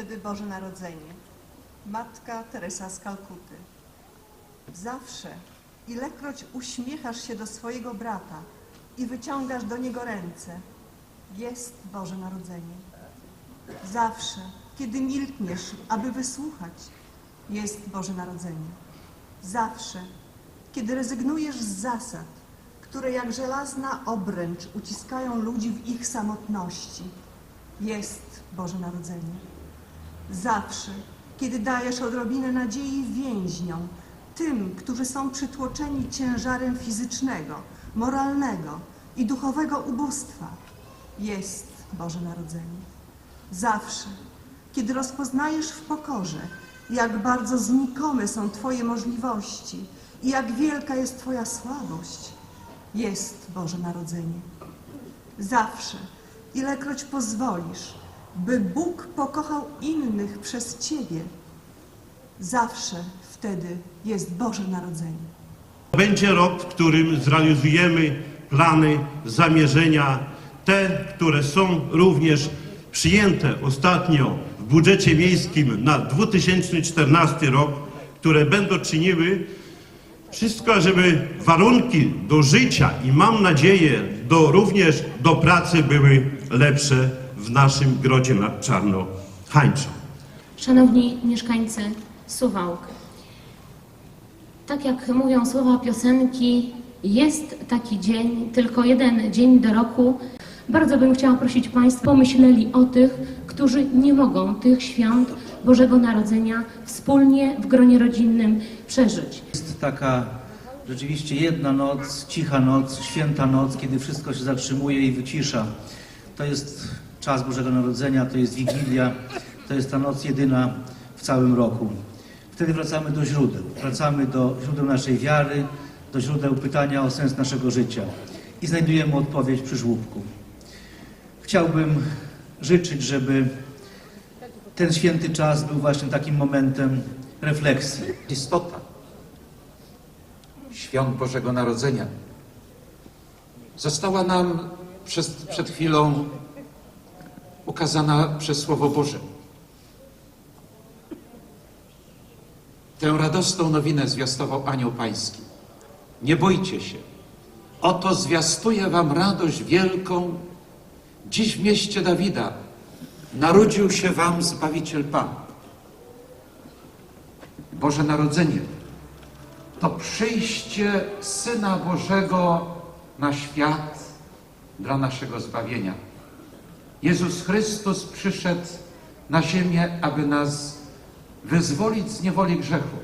Wtedy Boże Narodzenie. Matka Teresa z Kalkuty. Zawsze, ilekroć uśmiechasz się do swojego brata i wyciągasz do niego ręce, jest Boże Narodzenie. Zawsze, kiedy milkniesz, aby wysłuchać, jest Boże Narodzenie. Zawsze, kiedy rezygnujesz z zasad, które jak żelazna obręcz uciskają ludzi w ich samotności, jest Boże Narodzenie. Zawsze, kiedy dajesz odrobinę nadziei więźniom, tym, którzy są przytłoczeni ciężarem fizycznego, moralnego i duchowego ubóstwa, jest Boże Narodzenie. Zawsze, kiedy rozpoznajesz w pokorze, jak bardzo znikome są Twoje możliwości i jak wielka jest Twoja słabość, jest Boże Narodzenie. Zawsze, ilekroć pozwolisz, by Bóg pokochał innych przez Ciebie, zawsze wtedy jest Boże Narodzenie. Będzie rok, w którym zrealizujemy plany, zamierzenia, te, które są również przyjęte ostatnio w budżecie miejskim na 2014 rok, które będą czyniły wszystko, żeby warunki do życia i mam nadzieję do, również do pracy były lepsze w naszym grodzie nad Czarno-Hańczą. Szanowni mieszkańcy Suwałk, tak jak mówią słowa piosenki, jest taki dzień, tylko jeden dzień do roku. Bardzo bym chciała prosić Państwa, pomyśleli o tych, którzy nie mogą tych świąt Bożego Narodzenia wspólnie w gronie rodzinnym przeżyć. Jest taka rzeczywiście jedna noc, cicha noc, święta noc, kiedy wszystko się zatrzymuje i wycisza. To jest czas Bożego Narodzenia, to jest Wigilia, to jest ta noc jedyna w całym roku. Wtedy wracamy do źródeł, wracamy do źródeł naszej wiary, do źródeł pytania o sens naszego życia i znajdujemy odpowiedź przy żłóbku. Chciałbym życzyć, żeby ten święty czas był właśnie takim momentem refleksji. istota świąt Bożego Narodzenia została nam przez, przed chwilą ukazana przez Słowo Boże. Tę radosną nowinę zwiastował Anioł Pański. Nie bójcie się. Oto zwiastuję wam radość wielką. Dziś w mieście Dawida narodził się wam Zbawiciel Pan. Boże Narodzenie to przyjście Syna Bożego na świat dla naszego zbawienia. Jezus Chrystus przyszedł na ziemię, aby nas wyzwolić z niewoli grzechu.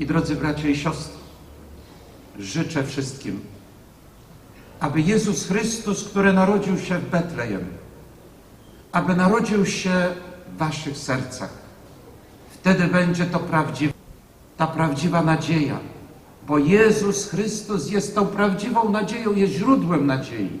I drodzy bracia i siostry, życzę wszystkim, aby Jezus Chrystus, który narodził się w Betlejem, aby narodził się w waszych sercach. Wtedy będzie to prawdziwe, ta prawdziwa nadzieja, bo Jezus Chrystus jest tą prawdziwą nadzieją, jest źródłem nadziei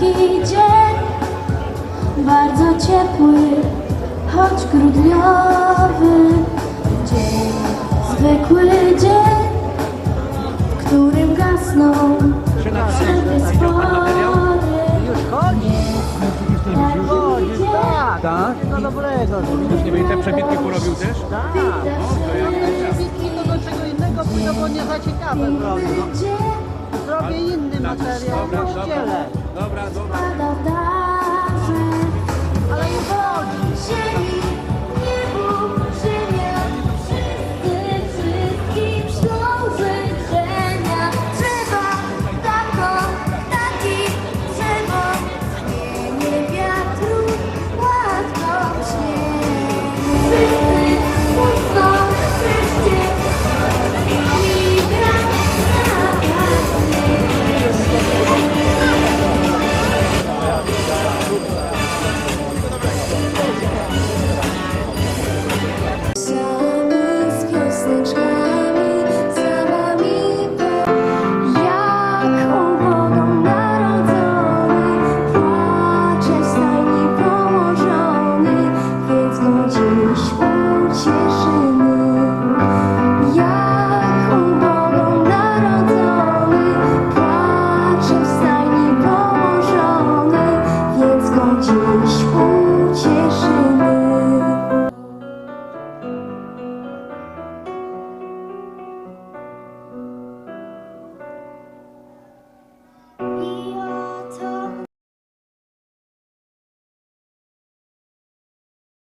Taki dzień bardzo ciepły, choć grudniowy dzień, zwykły dzień, w którym gasną wszelkie spory. Tak? No dobrego. Już nie będzie przebitki porobił też? widać, że ja ciekawe zrobię. piękny dzień Zrobię inny materiał w kościele. w darze, ale nie chodzi ziemi,